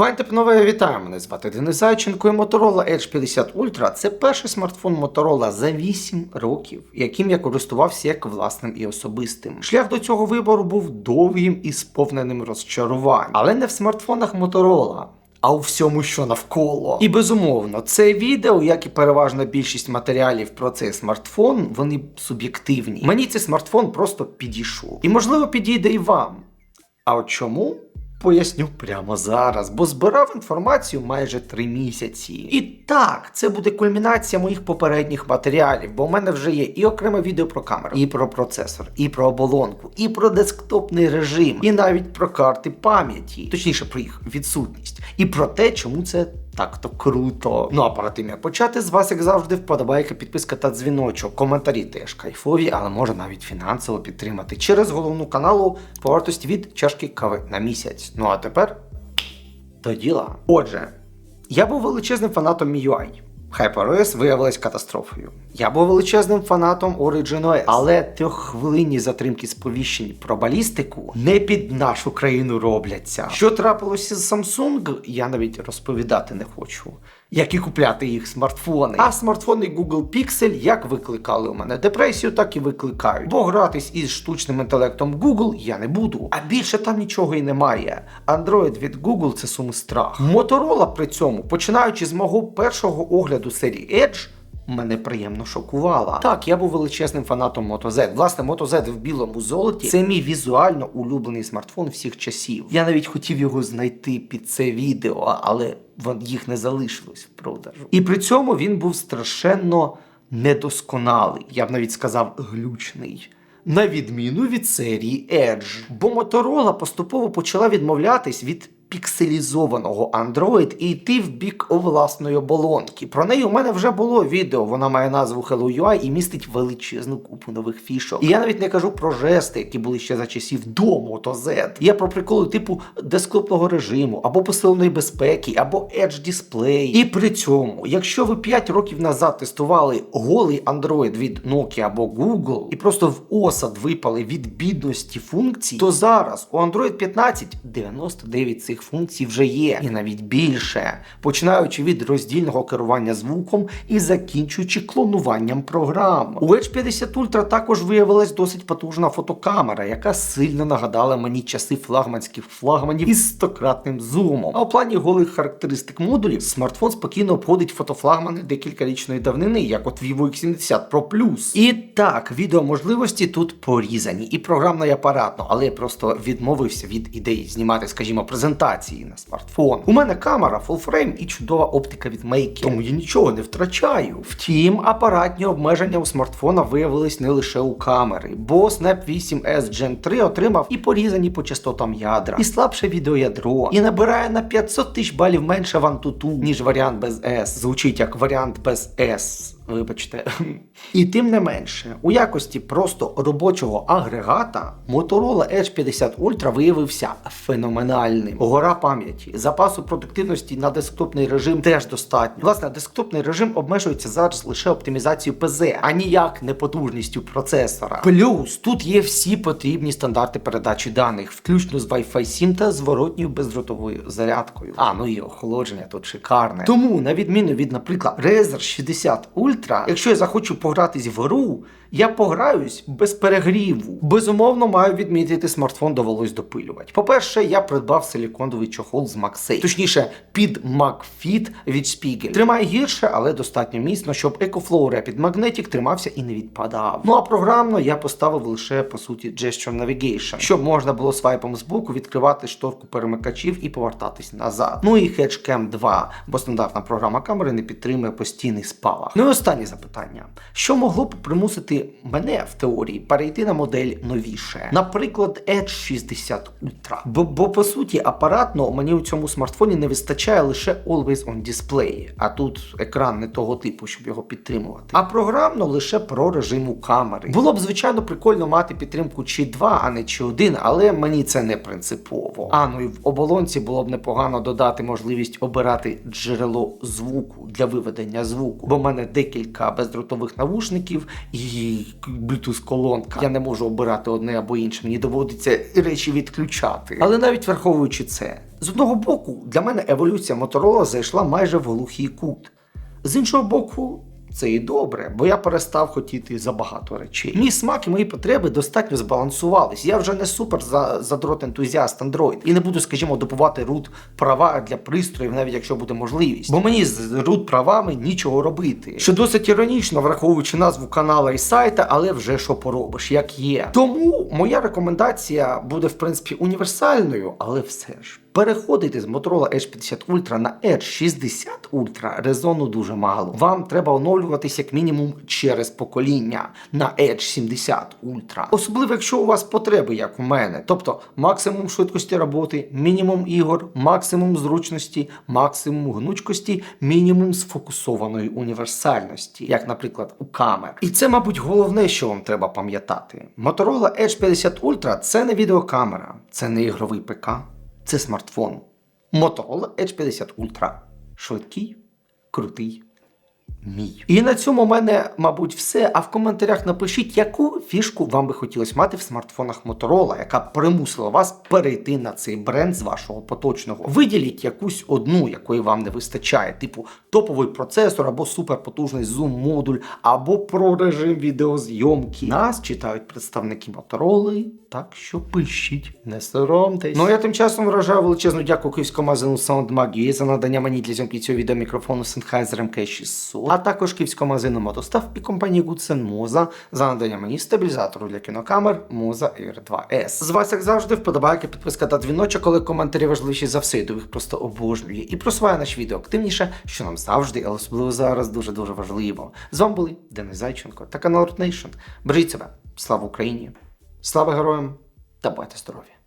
Пані панове, вітаю! Мене звати Денис Зайченко і Motorola Edge 50 Ultra це перший смартфон Motorola за 8 років, яким я користувався як власним і особистим. Шлях до цього вибору був довгим і сповненим розчарувань, але не в смартфонах Motorola. А у всьому, що навколо. І безумовно, це відео, як і переважна більшість матеріалів про цей смартфон, вони суб'єктивні. Мені цей смартфон просто підійшов. І можливо підійде і вам. А от чому? Поясню прямо зараз, бо збирав інформацію майже три місяці. І так, це буде кульмінація моїх попередніх матеріалів, бо в мене вже є і окреме відео про камеру, і про процесор, і про оболонку, і про десктопний режим, і навіть про карти пам'яті, точніше про їх відсутність, і про те, чому це так то круто. Ну а перед тим як почати, з вас, як завжди, вподобайка, підписка та дзвіночок. Коментарі теж кайфові, але може навіть фінансово підтримати через головну каналу по вартості від чашки кави на місяць. Ну а тепер до діла. Отже, я був величезним фанатом MIUI. HyperOS виявилась катастрофою. Я був величезним фанатом OriginOS, але трьоххвилинні затримки сповіщень про балістику не під нашу країну робляться. Що трапилося з Samsung, я навіть розповідати не хочу. Як і купляти їх смартфони. А смартфони Google Pixel як викликали у мене депресію, так і викликають. Бо гратись із штучним інтелектом Google я не буду. А більше там нічого і немає. Android від Google це сум страх. Motorola при цьому, починаючи з мого першого огляду серії Edge, Мене приємно шокувала. Так, я був величезним фанатом Moto Z. Власне, Moto Z в білому золоті це мій візуально улюблений смартфон всіх часів. Я навіть хотів його знайти під це відео, але їх не залишилось в продажу. І при цьому він був страшенно недосконалий. Я б навіть сказав глючний. На відміну від серії Edge. Бо Motorola поступово почала відмовлятись від пікселізованого Android і йти в бік власної оболонки. Про неї у мене вже було відео. Вона має назву Hello UI і містить величезну купу нових фішок. І я навіть не кажу про жести, які були ще за часів до Moto Z. Я про приколи типу десктопного режиму, або посиленої безпеки, або Edge дисплей. І при цьому, якщо ви 5 років назад тестували голий Android від Nokia або Google і просто в осад випали від бідності функцій, то зараз у Android 15 99 цих функцій вже є, і навіть більше, починаючи від роздільного керування звуком і закінчуючи клонуванням програм. У Edge 50 Ultra також виявилась досить потужна фотокамера, яка сильно нагадала мені часи флагманських флагманів із стократним зумом. А у плані голих характеристик модулів смартфон спокійно обходить фотофлагмани декількарічної давнини, як от Vivo X70 Pro Plus. І так, відеоможливості тут порізані, і програмно, і апаратно, але я просто відмовився від ідеї знімати, скажімо, презентації на смартфон. У мене камера, full frame і чудова оптика від Make, тому я нічого не втрачаю. Втім, апаратні обмеження у смартфона виявились не лише у камери, бо Snap 8S Gen 3 отримав і порізані по частотам ядра, і слабше відеоядро, і набирає на 500 тисяч балів менше в Antutu, ніж варіант без S. Звучить як варіант без S. Вибачте. І тим не менше, у якості просто робочого агрегата Motorola Edge 50 Ultra виявився феноменальним. Гора пам'яті, запасу продуктивності на десктопний режим теж достатньо. Власне, десктопний режим обмежується зараз лише оптимізацією ПЗ, а ніяк не потужністю процесора. Плюс тут є всі потрібні стандарти передачі даних, включно з Wi-Fi 7 та зворотньою бездротовою зарядкою. А ну і охолодження тут шикарне. Тому, на відміну від, наприклад, Razer 60 Ultra, якщо я захочу погратись в гру, я пограюсь без перегріву. Безумовно, маю відмітити, смартфон довелось допилювати. По-перше, я придбав силіконовий чохол з MagSafe, точніше, під MagFit від Spiegel. Тримає гірше, але достатньо міцно, щоб EcoFlow Rapid Magnetic тримався і не відпадав. Ну а програмно я поставив лише по суті Gesture Navigation, щоб можна було свайпом з боку відкривати шторку перемикачів і повертатись назад. Ну і HedgeCam 2, бо стандартна програма камери не підтримує постійний спалах. Ну і останнє запитання: що могло б примусити мене в теорії перейти на модель новіше? Наприклад, Edge 60 Ultra. Бо, бо по суті, апаратно мені у цьому смартфоні не вистачає лише Always on Display, а тут екран не того типу, щоб його підтримувати. А програмно лише про режиму камери. Було б звичайно прикольно мати підтримку чи 2, а не чи 1, але мені це не принципово. А ну і в оболонці було б непогано додати можливість обирати джерело звуку для виведення звуку, бо в мене декілька бездротових навушників і Bluetooth колонка. Я не можу обирати одне або інше. Мені доводиться речі відключати. Але навіть враховуючи це, з одного боку, для мене еволюція Motorola зайшла майже в глухий кут. З іншого боку, це і добре, бо я перестав хотіти забагато речей. Мій смак і мої потреби достатньо збалансувались. Я вже не супер за, задрот ентузіаст Android і не буду, скажімо, добувати рут права для пристроїв, навіть якщо буде можливість. Бо мені з рут правами нічого робити. Що досить іронічно, враховуючи назву канала і сайта, але вже що поробиш, як є. Тому моя рекомендація буде в принципі універсальною, але все ж. Переходити з Motorola Edge 50 Ultra на Edge 60 Ultra резону дуже мало. Вам треба оновлюватись як мінімум через покоління на Edge 70 Ultra. Особливо, якщо у вас потреби, як у мене. Тобто максимум швидкості роботи, мінімум ігор, максимум зручності, максимум гнучкості, мінімум сфокусованої універсальності, як, наприклад, у камер. І це, мабуть, головне, що вам треба пам'ятати. Motorola Edge 50 Ultra це не відеокамера, це не ігровий ПК це смартфон. Motorola Edge 50 Ultra. Швидкий, крутий. Мій. І на цьому у мене, мабуть, все. А в коментарях напишіть, яку фішку вам би хотілося мати в смартфонах Motorola, яка примусила вас перейти на цей бренд з вашого поточного. Виділіть якусь одну, якої вам не вистачає, типу топовий процесор або суперпотужний зум-модуль, або про режим відеозйомки. Нас читають представники Motorola, так що пишіть, не соромтесь. Ну я тим часом вражаю величезну дякую київському магазину SoundMag за надання мені для зйомки цього відео мікрофону Sennheiser MK600, а також київському магазину Мотостав і компанії Goodsen Moza за надання мені стабілізатору для кінокамер Moza Air 2S. З вас, як завжди, вподобайки, підписка та дзвіночок, коли коментарі важливіші за все, я їх просто обожнює. І просуває наші відео активніше, що нам завжди, але особливо зараз дуже-дуже важливо. З вами були Денис Зайченко та канал Nation. Бережіть себе. Слава Україні! Слава героям та байте здорові!